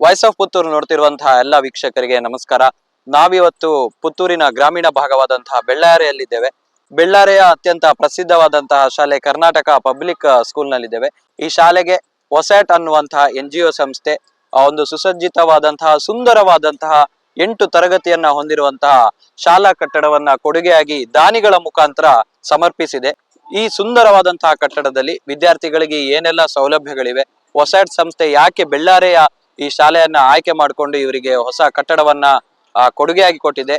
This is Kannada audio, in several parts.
ವಾಯ್ಸ್ ಆಫ್ ಪುತ್ತೂರು ನೋಡ್ತಿರುವಂತಹ ಎಲ್ಲ ವೀಕ್ಷಕರಿಗೆ ನಮಸ್ಕಾರ. ನಾವಿವತ್ತು ಪುತ್ತೂರಿನ ಗ್ರಾಮೀಣ ಭಾಗವಾದಂತಹ ಬೆಳ್ಳಾರೆಯಲ್ಲಿದ್ದೇವೆ. ಬೆಳ್ಳಾರೆಯ ಅತ್ಯಂತ ಪ್ರಸಿದ್ಧವಾದಂತಹ ಶಾಲೆ ಕರ್ನಾಟಕ ಪಬ್ಲಿಕ್ ಸ್ಕೂಲ್ ನಲ್ಲಿದ್ದೇವೆ ಈ ಶಾಲೆಗೆ ಒಸ್ಯಾಟ್ ಅನ್ನುವಂತಹ ಎನ್ ಜಿ ಸಂಸ್ಥೆ ಒಂದು ಸುಸಜ್ಜಿತವಾದಂತಹ ಸುಂದರವಾದಂತಹ ಎಂಟು ತರಗತಿಯನ್ನ ಹೊಂದಿರುವಂತಹ ಶಾಲಾ ಕಟ್ಟಡವನ್ನ ಕೊಡುಗೆಯಾಗಿ ದಾನಿಗಳ ಮುಖಾಂತರ ಸಮರ್ಪಿಸಿದೆ. ಈ ಸುಂದರವಾದಂತಹ ಕಟ್ಟಡದಲ್ಲಿ ವಿದ್ಯಾರ್ಥಿಗಳಿಗೆ ಏನೆಲ್ಲ ಸೌಲಭ್ಯಗಳಿವೆ ಒಸ್ಯಾಟ್ ಸಂಸ್ಥೆ ಯಾಕೆ ಬೆಳ್ಳಾರೆಯ ಈ ಶಾಲೆಯನ್ನ ಆಯ್ಕೆ ಮಾಡಿಕೊಂಡು ಇವರಿಗೆ ಹೊಸ ಕಟ್ಟಡವನ್ನ ಕೊಡುಗೆಯಾಗಿ ಕೊಟ್ಟಿದೆ.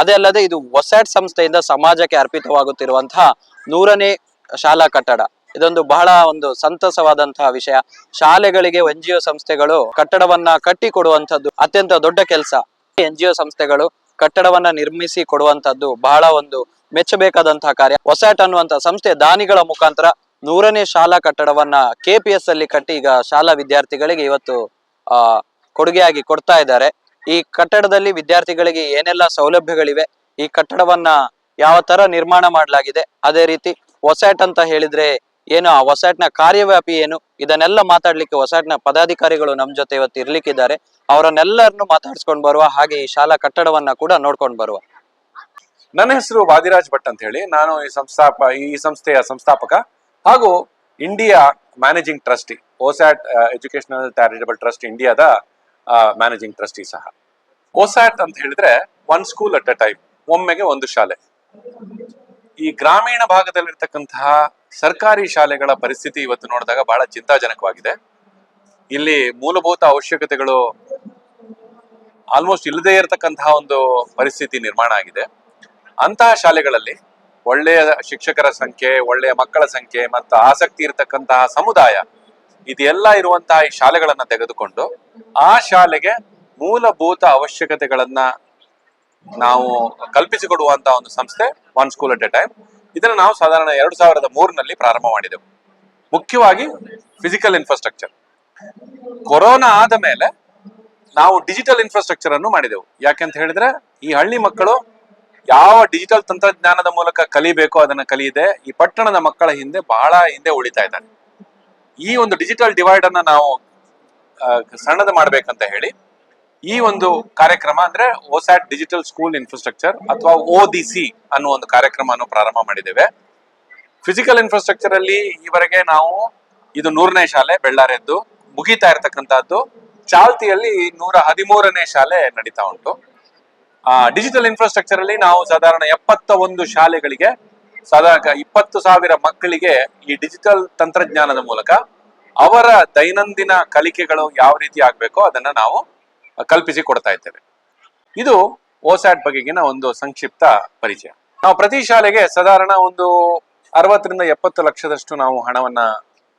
ಅದೇ ಅಲ್ಲದೆ ಇದು ಒಸ್ಯಾಟ್ ಸಂಸ್ಥೆಯಿಂದ ಸಮಾಜಕ್ಕೆ ಅರ್ಪಿತವಾಗುತ್ತಿರುವಂತಹ ನೂರನೇ ಶಾಲಾ ಕಟ್ಟಡ. ಇದೊಂದು ಬಹಳ ಒಂದು ಸಂತಸವಾದಂತಹ ವಿಷಯ. ಶಾಲೆಗಳಿಗೆ ಎನ್ ಜಿ ಸಂಸ್ಥೆಗಳು ಕಟ್ಟಡವನ್ನ ಕಟ್ಟಿ ಕೊಡುವಂತದ್ದು ಅತ್ಯಂತ ದೊಡ್ಡ ಕೆಲಸ. ಎನ್ ಜಿ ಸಂಸ್ಥೆಗಳು ಕಟ್ಟಡವನ್ನ ನಿರ್ಮಿಸಿ ಕೊಡುವಂತದ್ದು ಬಹಳ ಒಂದು ಮೆಚ್ಚಬೇಕಾದಂತಹ ಕಾರ್ಯ. ಒಸ್ಯಾಟ್ ಅನ್ನುವಂತಹ ಸಂಸ್ಥೆ ದಾನಿಗಳ ಮುಖಾಂತರ ನೂರನೇ ಶಾಲಾ ಕಟ್ಟಡವನ್ನ ಕೆಪಿಎಸ್ ಅಲ್ಲಿ ಕಟ್ಟಿ ಈಗ ಶಾಲಾ ವಿದ್ಯಾರ್ಥಿಗಳಿಗೆ ಇವತ್ತು ಆ, ಕೊಡುಗೆಯಾಗಿ ಕೊಡ್ತಾ ಇದ್ದಾರೆ. ಈ ಕಟ್ಟಡದಲ್ಲಿ ವಿದ್ಯಾರ್ಥಿಗಳಿಗೆ ಏನೆಲ್ಲ ಸೌಲಭ್ಯಗಳಿವೆ, ಈ ಕಟ್ಟಡವನ್ನ ಯಾವ ತರ ನಿರ್ಮಾಣ ಮಾಡಲಾಗಿದೆ, ಅದೇ ರೀತಿ ಹೊಸಾಟ್ ಅಂತ ಹೇಳಿದ್ರೆ ಏನು, ಆ ಒಸ್ಯಾಟ್ನ ಕಾರ್ಯವ್ಯಾಪಿ ಏನು, ಇದನ್ನೆಲ್ಲ ಮಾತಾಡ್ಲಿಕ್ಕೆ ಒಸ್ಯಾಟ್ನ ಪದಾಧಿಕಾರಿಗಳು ನಮ್ ಜೊತೆ ಇವತ್ತು ಇರ್ಲಿಕ್ಕಿದ್ದಾರೆ. ಅವರನ್ನೆಲ್ಲರನ್ನು ಮಾತಾಡ್ಸ್ಕೊಂಡ್ ಬರುವ ಹಾಗೆ ಈ ಶಾಲಾ ಕಟ್ಟಡವನ್ನ ಕೂಡ ನೋಡ್ಕೊಂಡ್ ಬರುವ. ನನ್ನ ಹೆಸರು ವಾದಿರಾಜ್ ಭಟ್ ಅಂತ ಹೇಳಿ. ನಾನು ಈ ಸಂಸ್ಥಾಪ, ಈ ಸಂಸ್ಥೆಯ ಸಂಸ್ಥಾಪಕ ಹಾಗೂ India managing trustee OSAAT educational charitable trust ಇಂಡಿಯಾದ ಮ್ಯಾನೇಜಿಂಗ್ ಟ್ರಸ್ಟಿ ಸಹ. ಓಸ್ಯಾಟ್ ಅಂತ ಹೇಳಿದ್ರೆ one school at a time ಒಮ್ಮೆಗೆ ಒಂದು ಶಾಲೆ. ಈ ಗ್ರಾಮೀಣ ಭಾಗದಲ್ಲಿರ್ತಕ್ಕಂತಹ ಸರ್ಕಾರಿ ಶಾಲೆಗಳ ಪರಿಸ್ಥಿತಿ ಇವತ್ತು ನೋಡಿದಾಗ ಬಹಳ ಚಿಂತಾಜನಕವಾಗಿದೆ. ಇಲ್ಲಿ ಮೂಲಭೂತ ಅವಶ್ಯಕತೆಗಳು ಆಲ್ಮೋಸ್ಟ್ ಇಲ್ಲದೇ ಇರತಕ್ಕಂತಹ ಒಂದು ಪರಿಸ್ಥಿತಿ ನಿರ್ಮಾಣ ಆಗಿದೆ. ಅಂತಹ ಶಾಲೆಗಳಲ್ಲಿ ಒಳ್ಳೆಯ ಶಿಕ್ಷಕರ ಸಂಖ್ಯೆ, ಒಳ್ಳೆಯ ಮಕ್ಕಳ ಸಂಖ್ಯೆ ಮತ್ತು ಆಸಕ್ತಿ ಇರತಕ್ಕಂತಹ ಸಮುದಾಯ ಇದೆಲ್ಲ ಇರುವಂತಹ ಈ ಶಾಲೆಗಳನ್ನ ತೆಗೆದುಕೊಂಡು ಆ ಶಾಲೆಗೆ ಮೂಲಭೂತ ಅವಶ್ಯಕತೆಗಳನ್ನ ನಾವು ಕಲ್ಪಿಸಿಕೊಡುವಂತಹ ಒಂದು ಸಂಸ್ಥೆ one school at a time ಇದನ್ನು ನಾವು ಸಾಧಾರಣ ಎರಡು ಸಾವಿರದ ಮೂರಿನಲ್ಲಿ ಪ್ರಾರಂಭ ಮಾಡಿದೆವು. ಮುಖ್ಯವಾಗಿ ಫಿಸಿಕಲ್ ಇನ್ಫ್ರಾಸ್ಟ್ರಕ್ಚರ್ ಕೊರೋನಾ ಆದ ಮೇಲೆ ನಾವು ಡಿಜಿಟಲ್ ಇನ್ಫ್ರಾಸ್ಟ್ರಕ್ಚರ್ ಅನ್ನು ಮಾಡಿದೆವು. ಯಾಕೆಂತ ಹೇಳಿದ್ರೆ, ಈ ಹಳ್ಳಿ ಮಕ್ಕಳು ಯಾವ ಡಿಜಿಟಲ್ ತಂತ್ರಜ್ಞಾನದ ಮೂಲಕ ಕಲಿಬೇಕೋ ಅದನ್ನ ಕಲಿಯದೆ ಈ ಪಟ್ಟಣದ ಮಕ್ಕಳ ಹಿಂದೆ ಬಹಳ ಹಿಂದೆ ಉಳಿತಾ ಇದ್ದಾರೆ. ಈ ಒಂದು ಡಿಜಿಟಲ್ ಡಿವೈಡ್ ಅನ್ನ ನಾವು ಸಣ್ಣದ ಮಾಡ್ಬೇಕಂತ ಹೇಳಿ, ಈ ಒಂದು ಕಾರ್ಯಕ್ರಮ ಅಂದ್ರೆ ಓಸ್ಯಾಟ್ ಡಿಜಿಟಲ್ ಸ್ಕೂಲ್ ಇನ್ಫ್ರಾಸ್ಟ್ರಕ್ಚರ್ ಅಥವಾ ಓ ಡಿ ಸಿ ಅನ್ನೋ ಒಂದು ಕಾರ್ಯಕ್ರಮವನ್ನು ಪ್ರಾರಂಭ ಮಾಡಿದ್ದೇವೆ. ಫಿಸಿಕಲ್ ಇನ್ಫ್ರಾಸ್ಟ್ರಕ್ಚರ್ ಅಲ್ಲಿ ಈವರೆಗೆ ನಾವು ಇದು ನೂರನೇ ಶಾಲೆ ಬೆಳ್ಳಾರೆದ್ದು ಮುಗಿತಾ ಇರತಕ್ಕಂತಹದ್ದು ಚಾಲ್ತಿಯಲ್ಲಿ ನೂರ ಹದಿಮೂರನೇ ಶಾಲೆ ನಡೀತಾ ಉಂಟು. ಡಿಜಿಟಲ್ ಇನ್ಫ್ರಾಸ್ಟ್ರಕ್ಚರ್ ಅಲ್ಲಿ ನಾವು ಸಾಧಾರಣ ಎಪ್ಪತ್ತ ಒಂದು ಶಾಲೆಗಳಿಗೆ ಸಾಧಾರಣ ಇಪ್ಪತ್ತು ಸಾವಿರ ಮಕ್ಕಳಿಗೆ ಈ ಡಿಜಿಟಲ್ ತಂತ್ರಜ್ಞಾನದ ಮೂಲಕ ಅವರ ದೈನಂದಿನ ಕಲಿಕೆಗಳು ಯಾವ ರೀತಿ ಆಗ್ಬೇಕೋ ಅದನ್ನ ನಾವು ಕಲ್ಪಿಸಿ ಕೊಡ್ತಾ ಇದ್ದೇವೆ. ಇದು ಓಸ್ಯಾಟ್ ಬಗೆಗಿನ ಒಂದು ಸಂಕ್ಷಿಪ್ತ ಪರಿಚಯ. ನಾವು ಪ್ರತಿ ಶಾಲೆಗೆ ಸಾಧಾರಣ ಒಂದು ಅರವತ್ತರಿಂದ ಎಪ್ಪತ್ತು ಲಕ್ಷದಷ್ಟು ನಾವು ಹಣವನ್ನ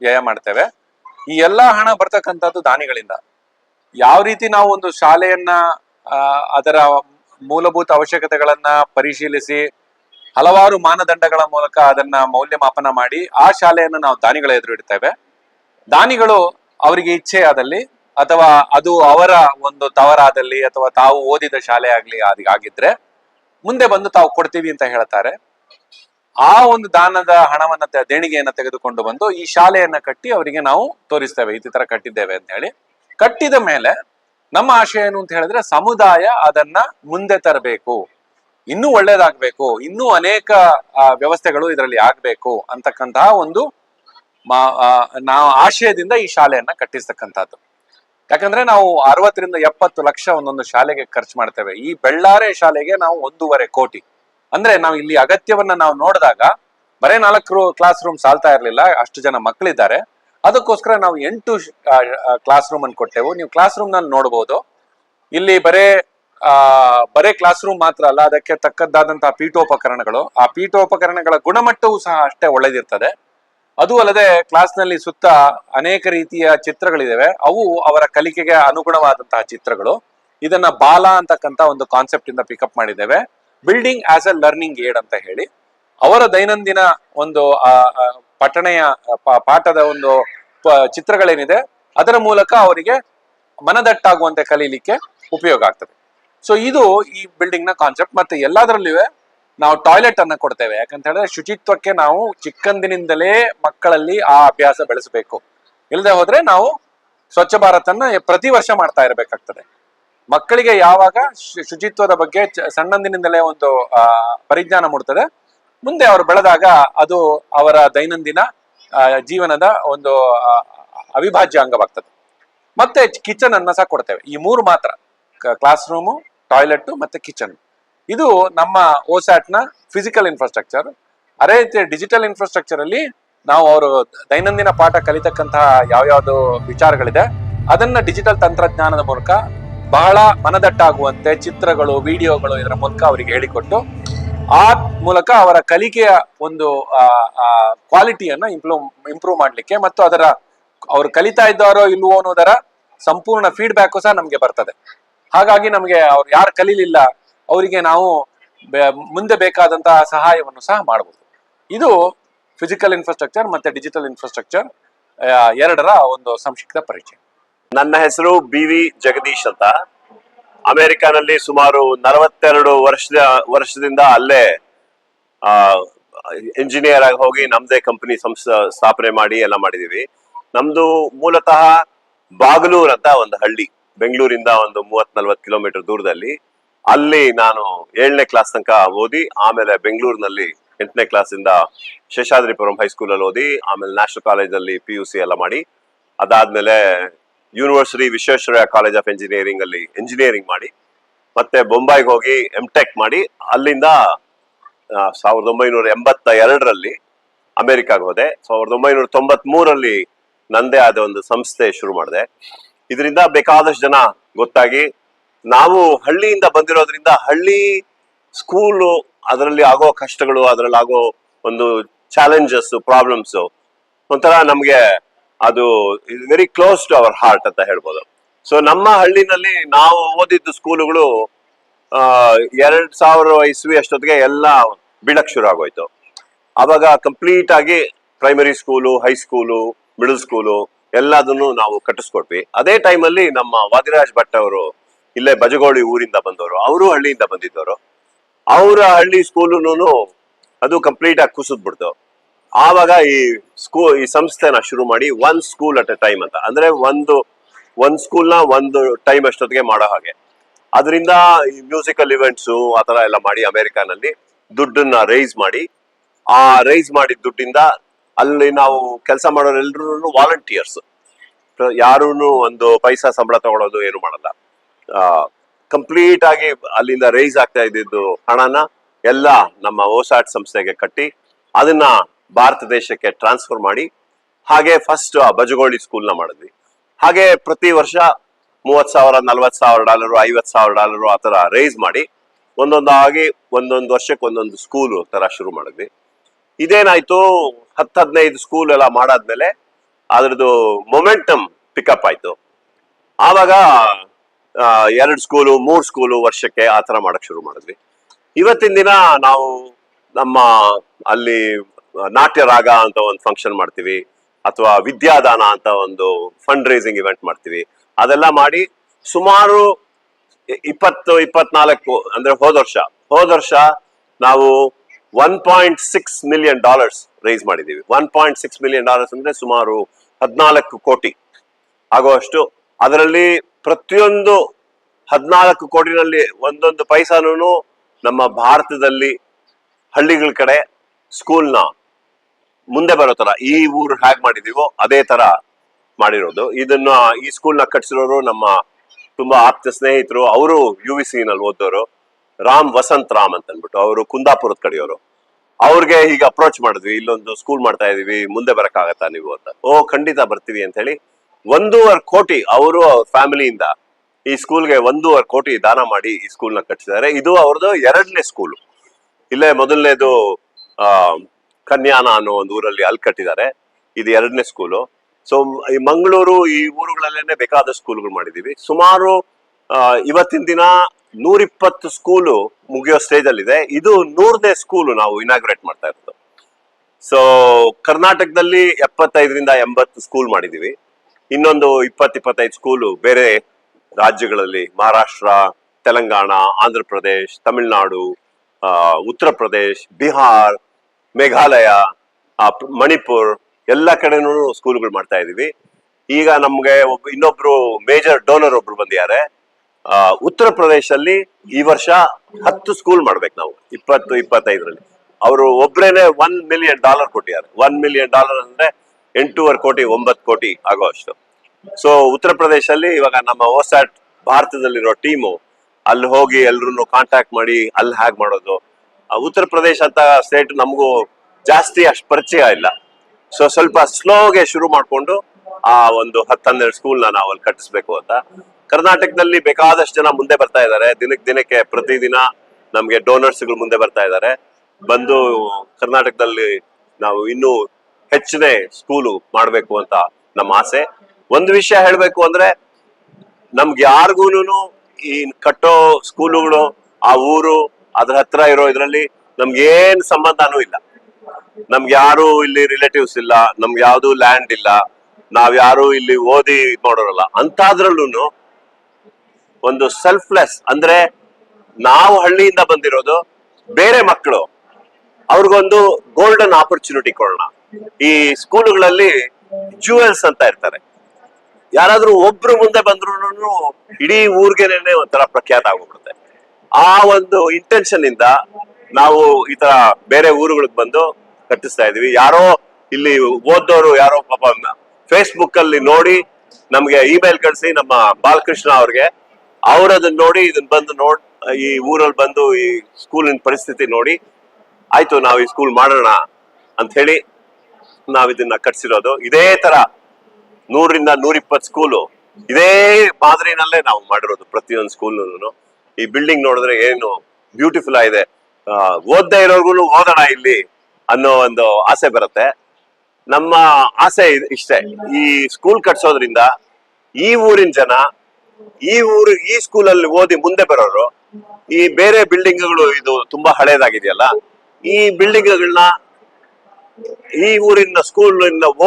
ವ್ಯಯ ಮಾಡ್ತೇವೆ. ಈ ಎಲ್ಲಾ ಹಣ ಬರ್ತಕ್ಕಂಥದ್ದು ದಾನಿಗಳಿಂದ. ಯಾವ ರೀತಿ ನಾವು ಒಂದು ಶಾಲೆಯನ್ನ ಅದರ ಮೂಲಭೂತ ಅವಶ್ಯಕತೆಗಳನ್ನ ಪರಿಶೀಲಿಸಿ ಹಲವಾರು ಮಾನದಂಡಗಳ ಮೂಲಕ ಅದನ್ನ ಮೌಲ್ಯಮಾಪನ ಮಾಡಿ ಆ ಶಾಲೆಯನ್ನು ನಾವು ದಾನಿಗಳ ಎದುರು ಇಡ್ತೇವೆ. ದಾನಿಗಳು ಅವರಿಗೆ ಇಚ್ಛೆ ಆದಲ್ಲಿ ಅಥವಾ ಅದು ಅವರ ಒಂದು ತವರಾದಲ್ಲಿ ಅಥವಾ ತಾವು ಓದಿದ ಶಾಲೆ ಆಗ್ಲಿ ಆಗಿದ್ರೆ ಮುಂದೆ ಬಂದು ತಾವು ಕೊಡ್ತೀವಿ ಅಂತ ಹೇಳ್ತಾರೆ. ಆ ಒಂದು ದಾನದ ಹಣವನ್ನ ದೇಣಿಗೆಯನ್ನ ತೆಗೆದುಕೊಂಡು ಬಂದು ಈ ಶಾಲೆಯನ್ನ ಕಟ್ಟಿ ಅವರಿಗೆ ನಾವು ತೋರಿಸ್ತೇವೆ. ಈ ತರ ಕಟ್ಟಿದ್ದೇವೆ ಅಂತ ಹೇಳಿ. ಕಟ್ಟಿದ ಮೇಲೆ ನಮ್ಮ ಆಶಯ ಏನು ಅಂತ ಹೇಳಿದ್ರೆ ಸಮುದಾಯ ಅದನ್ನ ಮುಂದೆ ತರಬೇಕು. ಇನ್ನೂ ಒಳ್ಳೇದಾಗಬೇಕು, ಇನ್ನೂ ಅನೇಕ ವ್ಯವಸ್ಥೆಗಳು ಇದರಲ್ಲಿ ಆಗ್ಬೇಕು ಅಂತಕ್ಕಂತಹ ಒಂದು ಮಾ- ನಾವು ಆಶಯದಿಂದ ಈ ಶಾಲೆಯನ್ನ ಕಟ್ಟಿಸ್ತಕ್ಕಂಥದ್ದು ಯಾಕಂದ್ರೆ ನಾವು ಅರವತ್ತರಿಂದ ಎಪ್ಪತ್ತು ಲಕ್ಷ ಒಂದೊಂದು ಶಾಲೆಗೆ ಖರ್ಚು ಮಾಡ್ತೇವೆ. ಈ ಬೆಳ್ಳಾರೆ ಶಾಲೆಗೆ ನಾವು ಒಂದೂವರೆ ಕೋಟಿ. ಅಂದ್ರೆ ನಾವು ಇಲ್ಲಿ ಅಗತ್ಯವನ್ನ ನಾವು ನೋಡಿದಾಗ, ಬರೇ ನಾಲ್ಕು ಕ್ಲಾಸ್ ರೂಮ್ ಸಾಲ್ತಾ ಇರಲಿಲ್ಲ, ಅಷ್ಟು ಜನ ಮಕ್ಕಳಿದ್ದಾರೆ ಅದಕ್ಕೋಸ್ಕರ ನಾವು ಎಂಟು ಕ್ಲಾಸ್ ರೂಮ್ ಅನ್ನು ಕೊಟ್ಟೆವು. ನೀವು ಕ್ಲಾಸ್ ರೂಮ್ನಲ್ಲಿ ನೋಡಬಹುದು ಇಲ್ಲಿ ಬರೇ ಆ, ಬರೇ ಕ್ಲಾಸ್ ರೂಮ್ ಮಾತ್ರ ಅಲ್ಲ, ಅದಕ್ಕೆ ತಕ್ಕದ್ದಾದಂತಹ ಪೀಠೋಪಕರಣಗಳು. ಆ ಪೀಠೋಪಕರಣಗಳ ಗುಣಮಟ್ಟವೂ ಸಹ ಅಷ್ಟೇ ಒಳ್ಳೆದಿರ್ತದೆ. ಅದು ಅಲ್ಲದೆ ಕ್ಲಾಸ್ನಲ್ಲಿ ಸುತ್ತ ಅನೇಕ ರೀತಿಯ ಚಿತ್ರಗಳಿದಾವೆ. ಅವು ಅವರ ಕಲಿಕೆಗೆ ಅನುಗುಣವಾದಂತಹ ಚಿತ್ರಗಳು. ಇದನ್ನ ಬಾಲ ಅಂತಕ್ಕಂಥ ಒಂದು ಕಾನ್ಸೆಪ್ಟ್ ಇಂದ ಪಿಕಪ್ ಮಾಡಿದ್ದೇವೆ. Building as a learning aid ಅಂತ ಹೇಳಿ. ಅವರ ದೈನಂದಿನ ಒಂದು ಪಠಣೆಯ ಪಾಠದ ಒಂದು ಚಿತ್ರಗಳೇನಿದೆ, ಅದರ ಮೂಲಕ ಅವರಿಗೆ ಮನದಟ್ಟಾಗುವಂತೆ ಕಲೀಲಿಕ್ಕೆ ಉಪಯೋಗ ಆಗ್ತದೆ. ಸೊ ಇದು ಈ ಬಿಲ್ಡಿಂಗ್ನ ಕಾನ್ಸೆಪ್ಟ್ ಮತ್ತೆ ಎಲ್ಲದರಲ್ಲೂ ನಾವು ಟಾಯ್ಲೆಟ್ ಅನ್ನ ಕೊಡ್ತೇವೆ. ಯಾಕಂತ ಹೇಳಿದ್ರೆ ಶುಚಿತ್ವಕ್ಕೆ ನಾವು ಚಿಕ್ಕಂದಿನಿಂದಲೇ ಮಕ್ಕಳಲ್ಲಿ ಆ ಅಭ್ಯಾಸ ಬೆಳೆಸಬೇಕು. ಇಲ್ಲದೆ ಹೋದ್ರೆ ನಾವು ಸ್ವಚ್ಛ ಭಾರತನ್ನ ಪ್ರತಿ ವರ್ಷ ಮಾಡ್ತಾ ಇರಬೇಕಾಗ್ತದೆ. ಮಕ್ಕಳಿಗೆ ಯಾವಾಗ ಶುಚಿತ್ವದ ಬಗ್ಗೆ ಸಣ್ಣಂದಿನಿಂದಲೇ ಒಂದು ಪರಿಜ್ಞಾನ ಮೂಡ್ತದೆ, ಮುಂದೆ ಅವರು ಬೆಳೆದಾಗ ಅದು ಅವರ ದೈನಂದಿನ ಜೀವನದ ಒಂದು ಅವಿಭಾಜ್ಯ ಅಂಗವಾಗ್ತದೆ. ಮತ್ತೆ ಕಿಚನ್ ಅನ್ನ ಸಹ ಕೊಡ್ತೇವೆ. ಈ ಮೂರು ಮಾತ್ರ. ಕ್ಲಾಸ್ ರೂಮು ಟಾಯ್ಲೆಟ್ ಮತ್ತೆ ಕಿಚನ್. ಇದು ನಮ್ಮ ಓಸ್ಯಾಟ್ ಫಿಸಿಕಲ್ ಇನ್ಫ್ರಾಸ್ಟ್ರಕ್ಚರ್. ಅದೇ ರೀತಿ ಡಿಜಿಟಲ್ ಇನ್ಫ್ರಾಸ್ಟ್ರಕ್ಚರ್ ಅಲ್ಲಿ ನಾವು ಅವರು ದೈನಂದಿನ ಪಾಠ ಕಲಿತಕ್ಕಂತಹ ಯಾವ್ಯಾವ್ದು ವಿಚಾರಗಳಿದೆ. ಅದನ್ನ ಡಿಜಿಟಲ್ ತಂತ್ರಜ್ಞಾನದ ಮೂಲಕ ಬಹಳ ಮನದಟ್ಟಾಗುವಂತೆ ಚಿತ್ರಗಳು, ವಿಡಿಯೋಗಳು ಇದರ ಮೂಲಕ ಅವರಿಗೆ ಹೇಳಿಕೊಟ್ಟು, ಆ ಮೂಲಕ ಅವರ ಕಲಿಕೆಯ ಒಂದು ಕ್ವಾಲಿಟಿಯನ್ನ ಇಂಪ್ರೂವ್ ಇಂಪ್ರೂವ್ ಮಾಡ್ಲಿಕ್ಕೆ ಮತ್ತು ಅದರ, ಅವ್ರು ಕಲಿತಾ ಇದ್ದಾರೋ ಇಲ್ವೋ ಅನ್ನೋದರ ಸಂಪೂರ್ಣ ಫೀಡ್ಬ್ಯಾಕು ಸಹ ನಮಗೆ ಬರ್ತದೆ. ಹಾಗಾಗಿ ನಮಗೆ ಅವ್ರು ಯಾರು ಕಲೀಲಿಲ್ಲ, ಅವರಿಗೆ ನಾವು ಮುಂದೆ ಬೇಕಾದಂತಹ ಸಹಾಯವನ್ನು ಸಹ ಮಾಡಬಹುದು ಇದು ಫಿಸಿಕಲ್ ಇನ್ಫ್ರಾಸ್ಟ್ರಕ್ಚರ್ ಮತ್ತೆ ಡಿಜಿಟಲ್ ಇನ್ಫ್ರಾಸ್ಟ್ರಕ್ಚರ್ ಎರಡರ ಒಂದು ಸಂಕ್ಷಿಪ್ತ ಪರಿಚಯ. ನನ್ನ ಹೆಸರು ಬಿ ವಿ ಜಗದೀಶ್ ಅಂತ. ಅಮೆರಿಕಾನಲ್ಲಿ ಸುಮಾರು ನಲವತ್ತೆರಡು ವರ್ಷದ, ವರ್ಷದಿಂದ ಅಲ್ಲೇ ಇಂಜಿನಿಯರ್ ಆಗಿ ಹೋಗಿ ನಮ್ದೇ ಕಂಪನಿ ಸಂಸ್ಥೆ, ಸ್ಥಾಪನೆ ಮಾಡಿ ಎಲ್ಲ ಮಾಡಿದೀವಿ. ನಮ್ದು ಮೂಲತಃ ಬಾಗಲೂರ್ ಅಂತ ಒಂದು ಹಳ್ಳಿ. ಬೆಂಗಳೂರಿಂದ ಒಂದು ಮೂವತ್ ನಲ್ವತ್ ಕಿಲೋಮೀಟರ್ ದೂರದಲ್ಲಿ. ಅಲ್ಲಿ ನಾನು ಏಳನೇ ಕ್ಲಾಸ್ ತನಕ ಓದಿ, ಆಮೇಲೆ ಬೆಂಗಳೂರಿನಲ್ಲಿ ಎಂಟನೇ ಇಂದ ಶೇಷಾದ್ರಿಪುರಂ ಹೈಸ್ಕೂಲ್ ಅಲ್ಲಿ ಓದಿ, ಆಮೇಲೆ ನ್ಯಾಷನಲ್ ಕಾಲೇಜಲ್ಲಿ ಪಿ ಯು ಸಿ ಎಲ್ಲ ಮಾಡಿ, ಅದಾದ್ಮೇಲೆ university Visvesvaraya college of engineering ಅಲ್ಲಿ ಇಂಜಿನಿಯರಿಂಗ್ ಮಾಡಿ, ಮತ್ತೆ ಬೊಂಬಾಯಿಗೆ ಹೋಗಿ ಎಂ ಟೆಕ್ ಮಾಡಿ, ಅಲ್ಲಿಂದ ಸಾವಿರದ ಒಂಬೈನೂರ ಎಂಬತ್ತ ಎರಡರಲ್ಲಿ ಅಮೆರಿಕಾಗೆ ಹೋದೆ. ಸಾವಿರದ ಒಂಬೈನೂರ ತೊಂಬತ್ತ್ ಮೂರಲ್ಲಿ ನಂದೇ ಆದ ಒಂದು ಸಂಸ್ಥೆ ಶುರು ಮಾಡಿದೆ. ಇದರಿಂದ ಬೇಕಾದಷ್ಟು ಜನ ಗೊತ್ತಾಗಿ ನಾವು ಹಳ್ಳಿಯಿಂದ ಬಂದಿರೋದ್ರಿಂದ ಹಳ್ಳಿ ಸ್ಕೂಲು ಅದರಲ್ಲಿ ಆಗೋ ಕಷ್ಟಗಳು, ಅದರಲ್ಲಿ ಆಗೋ ಒಂದು ಚಾಲೆಂಜಸ್ ಪ್ರಾಬ್ಲಮ್ಸ್ ಒಂಥರ ನಮಗೆ ಅದು very close to our heart ಅಂತ ಹೇಳ್ಬೋದು. ಸೊ ನಮ್ಮ ಹಳ್ಳಿನಲ್ಲಿ ನಾವು ಓದಿದ್ದು ಸ್ಕೂಲುಗಳು ಎರಡ್ ಸಾವಿರ ಇಸ್ವಿ ಅಷ್ಟೊತ್ತಿಗೆ ಎಲ್ಲ ಬೀಳಕ್ ಶುರು ಆಗೋಯ್ತು. ಅವಾಗ ಕಂಪ್ಲೀಟ್ ಆಗಿ primary school high school middle school ಎಲ್ಲದನ್ನು ನಾವು ಕಟ್ಟಿಸ್ಕೊಟ್ವಿ. ಅದೇ ಟೈಮಲ್ಲಿ ನಮ್ಮ ವಾದಿರಾಜ್ ಭಟ್ ಅವರು, ಇಲ್ಲೇ ಬಜಗೋಳಿ ಊರಿಂದ ಬಂದವರು, ಅವರು ಹಳ್ಳಿಯಿಂದ ಬಂದಿದ್ದವರು. ಅವರ ಹಳ್ಳಿ ಸ್ಕೂಲುನು ಅದು ಕಂಪ್ಲೀಟ್ ಆಗಿ ಕುಸಿದ್ಬಿಡ್ತು ಆವಾಗ ಈ ಸ್ಕೂ, ಈ ಸಂಸ್ಥೆನ ಶುರು ಮಾಡಿ one school at a time ಅಂತ. ಅಂದ್ರೆ ಒಂದು ಒಂದ್ ಸ್ಕೂಲ್ನ ಒಂದು ಟೈಮ್ ಅಷ್ಟೊತ್ತಿಗೆ ಮಾಡೋ ಹಾಗೆ. ಅದರಿಂದ ಈ ಮ್ಯೂಸಿಕಲ್ ಇವೆಂಟ್ಸು ಆ ಥರ ಎಲ್ಲ ಮಾಡಿ ಅಮೆರಿಕಾನಲ್ಲಿ ದುಡ್ಡನ್ನ ರೈಸ್ ಮಾಡಿ. ಆ ರೈಸ್ ಮಾಡಿದ ದುಡ್ಡಿಂದ ಅಲ್ಲಿ ನಾವು ಕೆಲಸ ಮಾಡೋರೆಲ್ಲರೂ ವಾಲಂಟಿಯರ್ಸ್ ಯಾರೂ ಒಂದು ಪೈಸಾ ಸಂಬಳ ತಗೊಳ್ಳೋದು ಏನು ಮಾಡಲ್ಲ. ಕಂಪ್ಲೀಟ್ ಆಗಿ ಅಲ್ಲಿಂದ ರೈಸ್ ಆಗ್ತಾ ಇದ್ದಿದ್ದು ಹಣನ ಎಲ್ಲ ನಮ್ಮ ಓಸಾಟ್ ಸಂಸ್ಥೆಗೆ ಕಟ್ಟಿ ಅದನ್ನ ಭಾರತ ದೇಶಕ್ಕೆ ಟ್ರಾನ್ಸ್ಫರ್ ಮಾಡಿ ಹಾಗೆ ಫಸ್ಟ್ ಬಜಗೋಳಿ ಸ್ಕೂಲ್ನ ಮಾಡಿದ್ವಿ. ಹಾಗೆ ಪ್ರತಿ ವರ್ಷ ಮೂವತ್ ಸಾವಿರ ನಲ್ವತ್ ಸಾವಿರ ಡಾಲರು ಐವತ್ ಸಾವಿರ ಡಾಲರು ಆ ತರ ರೈಸ್ ಮಾಡಿ ಒಂದೊಂದಾಗಿ ಒಂದೊಂದು ವರ್ಷಕ್ಕೆ ಒಂದೊಂದು ಸ್ಕೂಲು ತರ ಶುರು ಮಾಡಿದ್ವಿ. ಇದೇನಾಯ್ತು? ಹತ್ತು ಹದಿನೈದು ಸ್ಕೂಲ್ ಎಲ್ಲ ಮಾಡಾದ್ಮೇಲೆ ಅದ್ರದ್ದು ಮೊಮೆಂಟಮ್ ಪಿಕಪ್ ಆಯ್ತು. ಆವಾಗ ಎರಡು ಸ್ಕೂಲು ಮೂರು ಸ್ಕೂಲು ವರ್ಷಕ್ಕೆ ಆ ಥರ ಮಾಡಕ್ ಶುರು ಮಾಡಿದ್ವಿ. ಇವತ್ತಿನ ದಿನ ನಾವು ನಮ್ಮ ಅಲ್ಲಿ ನಾಟ್ಯ ರಾಗ ಅಂತ ಒಂದು ಫಂಕ್ಷನ್ ಮಾಡ್ತೀವಿ, ಅಥವಾ ವಿದ್ಯಾದಾನ ಅಂತ ಒಂದು ಫಂಡ್ ರೈಸಿಂಗ್ ಇವೆಂಟ್ ಮಾಡ್ತೀವಿ. ಅದೆಲ್ಲ ಮಾಡಿ ಸುಮಾರು ಇಪ್ಪತ್ತು, ಇಪ್ಪತ್ನಾಲ್ಕು, ಅಂದ್ರೆ ಹೋದ ವರ್ಷ ಹೋದ ವರ್ಷ ನಾವು one point six million dollars raise ಮಾಡಿದ್ದೀವಿ. One point six million dollars ಅಂದ್ರೆ ಸುಮಾರು ಹದಿನಾಲ್ಕು ಕೋಟಿ ಆಗುವಷ್ಟು. ಅದರಲ್ಲಿ ಪ್ರತಿಯೊಂದು ಹದಿನಾಲ್ಕು ಕೋಟಿನಲ್ಲಿ ಒಂದೊಂದು ಪೈಸಾನು ನಮ್ಮ ಭಾರತದಲ್ಲಿ ಹಳ್ಳಿಗಳ ಕಡೆ ಸ್ಕೂಲ್ನ ಮುಂದೆ ಬರೋ ತರ, ಈ ಊರು ಹ್ಯಾಗ್ ಮಾಡಿದೀವೋ ಅದೇ ತರ ಮಾಡಿರೋದು. ಇದನ್ನ ಈ ಸ್ಕೂಲ್ನ ಕಟ್ಸಿರೋರು ನಮ್ಮ ತುಂಬಾ ಆಪ್ತ ಸ್ನೇಹಿತರು, ಅವರು ಯು ವಿ ಸಿನಲ್ಲಿ ಓದೋರು ರಾಮ್ ವಸಂತ್ ರಾಮ್ ಅಂತ ಅಂದ್ಬಿಟ್ಟು ಅವರು ಕುಂದಾಪುರದ ಕಡೆಯವರು. ಅವ್ರಿಗೆ ಈಗ ಅಪ್ರೋಚ್ ಮಾಡಿದ್ವಿ, ಇಲ್ಲೊಂದು ಸ್ಕೂಲ್ ಮಾಡ್ತಾ ಇದೀವಿ, ಮುಂದೆ ಬರಕ್ಕಾಗತ್ತಾ ನೀವು ಅಂತ. ಓ, ಖಂಡಿತ ಬರ್ತೀವಿ ಅಂತ ಹೇಳಿ ಒಂದೂವರೆ ಕೋಟಿ ಅವರು ಅವ್ರ ಫ್ಯಾಮಿಲಿಯಿಂದ ಈ ಸ್ಕೂಲ್ಗೆ ಒಂದೂವರೆ ಕೋಟಿ ದಾನ ಮಾಡಿ ಈ ಸ್ಕೂಲ್ನ ಕಟ್ಟಿಸಿದ್ದಾರೆ ಇದು ಅವ್ರದ್ದು ಎರಡನೇ ಸ್ಕೂಲು ಇಲ್ಲೇ ಮೊದಲನೇದು ಕನ್ಯಾನ ಅನ್ನೋ ಒಂದು ಊರಲ್ಲಿ ಅಲ್ಲಿ ಕಟ್ಟಿದ್ದಾರೆ. ಇದು ಎರಡನೇ ಸ್ಕೂಲು ಸೊ ಈ ಮಂಗಳೂರು ಈ ಊರುಗಳಲ್ಲೇನೆ ಬೇಕಾದ ಸ್ಕೂಲ್ಗಳು ಮಾಡಿದೀವಿ ಸುಮಾರು ಇವತ್ತಿನ ದಿನ ನೂರಿಪ್ಪತ್ತು ಸ್ಕೂಲು ಮುಗಿಯೋ ಸ್ಟೇಜ್ ಅಲ್ಲಿ ಇದೆ ಇದು ನೂರನೇ ಸ್ಕೂಲು ನಾವು ಇನಾಗ್ರೇಟ್ ಮಾಡ್ತಾ ಇರೋದು. ಸೊ ಕರ್ನಾಟಕದಲ್ಲಿ ಎಪ್ಪತ್ತೈದರಿಂದ ಎಂಬತ್ತು ಸ್ಕೂಲ್ ಮಾಡಿದೀವಿ. ಇನ್ನೊಂದು ಇಪ್ಪತ್ತು ಇಪ್ಪತ್ತೈದು ಸ್ಕೂಲು ಬೇರೆ ರಾಜ್ಯಗಳಲ್ಲಿ, ಮಹಾರಾಷ್ಟ್ರ, ತೆಲಂಗಾಣ ಆಂಧ್ರ ಪ್ರದೇಶ್ ತಮಿಳುನಾಡು ಉತ್ತರ ಪ್ರದೇಶ್, ಬಿಹಾರ್, ಮೇಘಾಲಯ ಮಣಿಪುರ್, ಎಲ್ಲ ಕಡೆನೂ ಸ್ಕೂಲ್ಗಳು ಮಾಡ್ತಾ ಇದ್ದೀವಿ ಈಗ ನಮಗೆ ಒಬ್ಬ ಇನ್ನೊಬ್ರು ಮೇಜರ್ ಡೋನರ್ ಒಬ್ರು ಬಂದಿದ್ದಾರೆ. ಉತ್ತರ ಪ್ರದೇಶಲ್ಲಿ ಈ ವರ್ಷ ಹತ್ತು ಸ್ಕೂಲ್ ಮಾಡ್ಬೇಕು ನಾವು, ಇಪ್ಪತ್ತು, ಇಪ್ಪತ್ತೈದರಲ್ಲಿ. ಅವರು ಒಬ್ರೇನೆ ಒನ್ ಮಿಲಿಯನ್ ಡಾಲರ್ ಕೊಟ್ಟಿದ್ದಾರೆ. ಒನ್ ಮಿಲಿಯನ್ ಡಾಲರ್ ಅಂದ್ರೆ ಎಂಟೂವರೆ ಕೋಟಿ, ಒಂಬತ್ತು ಕೋಟಿ ಆಗೋ ಅಷ್ಟು. ಸೊ ಉತ್ತರ ಪ್ರದೇಶಲ್ಲಿ ಇವಾಗ ನಮ್ಮ ಓಸಾಟ್ ಭಾರತದಲ್ಲಿರೋ ಟೀಮು, ಅಲ್ಲಿ ಹೋಗಿ ಎಲ್ರು ಕಾಂಟ್ಯಾಕ್ಟ್ ಮಾಡಿ ಅಲ್ಲಿ ಹ್ಯಾಗ್ ಮಾಡೋದು. ಉತ್ತರ ಪ್ರದೇಶ ಅಂತ ಸ್ಟೇಟ್ ನಮಗೂ ಜಾಸ್ತಿ ಅಷ್ಟು ಪರಿಚಯ ಇಲ್ಲ. ಸೊ ಸ್ವಲ್ಪ ಸ್ಲೋಗೆ ಶುರು ಮಾಡ್ಕೊಂಡು ಆ ಒಂದು ಹತ್ತನ್ನೆರಡು ಸ್ಕೂಲ್ನ ನಾವು ಅಲ್ಲಿ ಕಟ್ಟಿಸ್ಬೇಕು ಅಂತ ಕರ್ನಾಟಕದಲ್ಲಿ ಬೇಕಾದಷ್ಟು ಜನ ಮುಂದೆ ಬರ್ತಾ ಇದ್ದಾರೆ. ದಿನಕ್ಕೆ ದಿನಕ್ಕೆ ಪ್ರತಿದಿನ ನಮ್ಗೆ ಡೋನರ್ಸ್ಗಳು ಮುಂದೆ ಬರ್ತಾ ಇದ್ದಾರೆ. ಬಂದು ಕರ್ನಾಟಕದಲ್ಲಿ ನಾವು ಇನ್ನೂ ಹೆಚ್ಚಿನ ಸ್ಕೂಲು ಮಾಡಬೇಕು ಅಂತ ನಮ್ಮ ಆಸೆ. ಒಂದು ವಿಷಯ ಹೇಳಬೇಕು ಅಂದ್ರೆ ನಮ್ಗೆ ಯಾರಿಗೂನು ಈ ಕಟ್ಟೋ ಸ್ಕೂಲುಗಳು, ಆ ಊರು, ಅದ್ರ ಹತ್ರ ಇರೋ ಇದರಲ್ಲಿ ನಮ್ಗೆ ಏನ್ ಸಂಬಂಧನೂ ಇಲ್ಲ. ನಮ್ಗೆ ಯಾರು ಇಲ್ಲಿ ರಿಲೇಟಿವ್ಸ್ ಇಲ್ಲ, ನಮ್ಗೆ ಯಾವ್ದು ಲ್ಯಾಂಡ್ ಇಲ್ಲ. ನಾವ್ ಯಾರು ಇಲ್ಲಿ ಓದಿ ನೋಡೋರಲ್ಲ. ಅಂತಾದ್ರಲ್ಲೂ ಒಂದು ಸೆಲ್ಫ್ಲೆಸ್ ಅಂದ್ರೆ ನಾವು ಹಳ್ಳಿಯಿಂದ ಬಂದಿರೋದು ಬೇರೆ ಮಕ್ಕಳು. ಅವ್ರಿಗೊಂದು ಗೋಲ್ಡನ್ ಆಪರ್ಚುನಿಟಿ ಕೊಡೋಣ. ಈ ಸ್ಕೂಲುಗಳಲ್ಲಿ ಜುವೆಲ್ಸ್ ಅಂತ ಇರ್ತಾರೆ. ಯಾರಾದ್ರೂ ಒಬ್ರು ಮುಂದೆ ಬಂದ್ರು ಇಡೀ ಊರ್ಗೆನೆ ಒಂಥರ ಪ್ರಖ್ಯಾತ ಆಗ್ಬಿಡುತ್ತೆ. ಆ ಒಂದು ಇಂಟೆನ್ಷನ್ ಇಂದ ನಾವು ಈ ತರ ಬೇರೆ ಊರುಗಳಿಗೆ ಬಂದು ಕಟ್ಟಿಸ್ತಾ ಇದೀವಿ ಯಾರೋ ಇಲ್ಲಿ ಓದೋರು ಯಾರೋ ಪಾಪ ಫೇಸ್ಬುಕ್ ಅಲ್ಲಿ ನೋಡಿ ನಮ್ಗೆ ಇಮೇಲ್ ಕಳಿಸಿ ನಮ್ಮ ಬಾಲಕೃಷ್ಣ ಅವ್ರಿಗೆ ಅವ್ರು ಅದನ್ನ ನೋಡಿ ಇದನ್ನ ಬಂದು ನೋಡ್, ಈ ಊರಲ್ಲಿ ಬಂದು ಈ ಸ್ಕೂಲಿನ ಪರಿಸ್ಥಿತಿ ನೋಡಿ, ಆಯ್ತು ನಾವು ಈ ಸ್ಕೂಲ್ ಮಾಡೋಣ ಅಂತ ಹೇಳಿ ನಾವ್ ಇದನ್ನ ಕಟ್ಸಿರೋದು. ಇದೇ ತರ ನೂರಿಂದ ನೂರಿಪ್ಪತ್ತು ಸ್ಕೂಲು, ಇದೇ ಮಾದರಿನಲ್ಲೇ ನಾವು ಮಾಡಿರೋದು ಪ್ರತಿಯೊಂದು ಸ್ಕೂಲ್ನು ಈ ಬಿಲ್ಡಿಂಗ್ ನೋಡಿದ್ರೆ ಏನು ಬ್ಯೂಟಿಫುಲ್ ಆಗಿದೆ. ಓದ್ದೇ ಇರೋರ್ಗು ಓದೋಣ ಇಲ್ಲಿ ಅನ್ನೋ ಒಂದು ಆಸೆ ಬರುತ್ತೆ. ನಮ್ಮ ಆಸೆ ಇಷ್ಟೇ. ಈ ಸ್ಕೂಲ್ ಕಟ್ಸೋದ್ರಿಂದ ಈ ಊರಿನ ಜನ ಈ ಊರು, ಈ ಸ್ಕೂಲ್ ಅಲ್ಲಿ ಓದಿ ಮುಂದೆ ಬರೋರು, ಈ ಬೇರೆ ಬಿಲ್ಡಿಂಗ್ಗಳು ಇದು ತುಂಬಾ ಹಳೇದಾಗಿದೆಯಲ್ಲ, ಈ ಬಿಲ್ಡಿಂಗ್ಗಳನ್ನ ಈ ಊರಿನ ಸ್ಕೂಲ್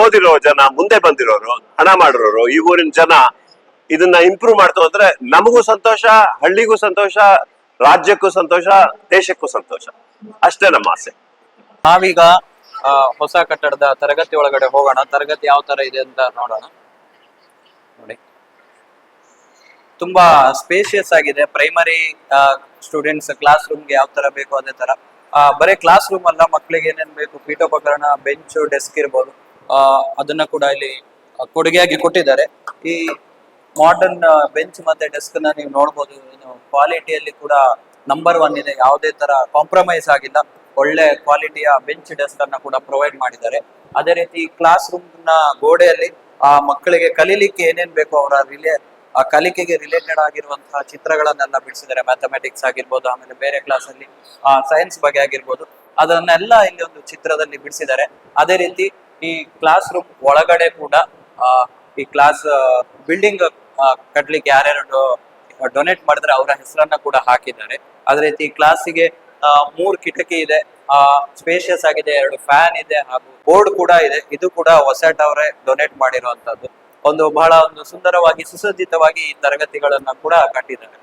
ಓದಿರೋ ಜನ ಮುಂದೆ ಬಂದಿರೋರು, ಹಣ ಮಾಡಿರೋರು, ಈ ಊರಿನ ಜನ ಇದನ್ನ ಇಂಪ್ರೂವ್ ಮಾಡ್ತು ಅಂದ್ರೆ ನಮಗೂ ಸಂತೋಷ, ಹಳ್ಳಿಗೂ ಸಂತೋಷ, ರಾಜ್ಯಕ್ಕೂ ಸಂತೋಷ, ದೇಶಕ್ಕೂ ಸಂತೋಷ. ಅಷ್ಟೇ ನಮ್ಮ ಆಸೆ. ನಾವೀಗ ಹೊಸ ಕಟ್ಟಡದ ತರಗತಿ ಒಳಗಡೆ ಹೋಗೋಣ. ತರಗತಿ ಯಾವ ತರ ಇದೆ ಅಂತ ನೋಡೋಣ. ನೋಡಿ. ತುಂಬಾ ಸ್ಪೇಷಿಯಸ್ ಆಗಿದೆ. ಪ್ರೈಮರಿ ಸ್ಟೂಡೆಂಟ್ಸ್ ಕ್ಲಾಸ್ ರೂಮ್ಗೆ ಯಾವ ತರ ಬೇಕು ಅದೇ ತರ. ಬರೀ ಕ್ಲಾಸ್ ರೂಮ್ ಅಲ್ಲ ಮಕ್ಕಳಿಗೆ ಏನೇನ್ ಬೇಕು? ಪೀಠೋಪಕರಣ ಬೆಂಚ್ ಡೆಸ್ಕ್ ಇರ್ಬೋದು. ಅದನ್ನ ಕೂಡ ಇಲ್ಲಿ ಕೊಡುಗೆಯಾಗಿ ಕೊಟ್ಟಿದ್ದಾರೆ. ಈ ಮಾಡರ್ನ್ ಬೆಂಚ್ ಮತ್ತೆ ಡೆಸ್ಕ್ನ ನೀವು ನೋಡ್ಬೋದು. ಕ್ವಾಲಿಟಿಯಲ್ಲಿ ಕೂಡ ನಂಬರ್ ಒನ್ ಇದೆ. ಯಾವುದೇ ತರ ಕಾಂಪ್ರಮೈಸ್ ಆಗಿಲ್ಲ. ಒಳ್ಳೆ ಕ್ವಾಲಿಟಿಯ ಬೆಂಚ್ ಡೆಸ್ಕ್ ಅನ್ನ ಕೂಡ ಪ್ರೊವೈಡ್ ಮಾಡಿದ್ದಾರೆ. ಅದೇ ರೀತಿ ಕ್ಲಾಸ್ ರೂಮ್ನ ಗೋಡೆಯಲ್ಲಿ, ಆ ಮಕ್ಕಳಿಗೆ ಕಲೀಲಿಕ್ಕೆ ಏನೇನ್ ಬೇಕು ಅವರ ರಿಲೇ ಆ ಕಲಿಕೆಗೆ ರಿಲೇಟೆಡ್ ಆಗಿರುವಂತಹ ಚಿತ್ರಗಳನ್ನೆಲ್ಲ ಬಿಡಿಸಿದರೆ ಮ್ಯಾಥಮೆಟಿಕ್ಸ್ ಆಗಿರ್ಬೋದು, ಆಮೇಲೆ ಬೇರೆ ಕ್ಲಾಸ್ ಅಲ್ಲಿ, ಆ ಸೈನ್ಸ್ ಬಗ್ಗೆ ಆಗಿರ್ಬೋದು, ಅದನ್ನೆಲ್ಲ ಇಲ್ಲಿ ಒಂದು ಚಿತ್ರದಲ್ಲಿ ಬಿಡಿಸಿದ್ದಾರೆ. ಅದೇ ರೀತಿ ಈ ಕ್ಲಾಸ್ ರೂಮ್ ಒಳಗಡೆ ಕೂಡ ಈ ಕ್ಲಾಸ್ ಬಿಲ್ಡಿಂಗ್ ಕಟ್ಲಿಕ್ಕೆ ಯಾರ್ಯಾರು ಡೊನೇಟ್ ಮಾಡಿದ್ರೆ ಅವರ ಹೆಸರನ್ನ ಕೂಡ ಹಾಕಿದ್ದಾರೆ. ಅದೇ ರೀತಿ ಕ್ಲಾಸಿಗೆ ಮೂರ್ ಕಿಟಕಿ ಇದೆ. ಆ ಸ್ಪೇಷಿಯಸ್ ಆಗಿದೆ, ಎರಡು ಫ್ಯಾನ್ ಇದೆ, ಹಾಗೂ ಬೋರ್ಡ್ ಕೂಡ ಇದೆ. ಇದು ಕೂಡ ಹೊಸಟ್ ಅವರೇ ಡೊನೇಟ್ ಮಾಡಿರುವಂತದ್ದು ಒಂದು ಬಹಳ ಒಂದು ಸುಂದರವಾಗಿ ಸುಸಜ್ಜಿತವಾಗಿ ಈ ತರಗತಿಗಳನ್ನ ಕೂಡ ಕಟ್ಟಿದ್ದಾರೆ.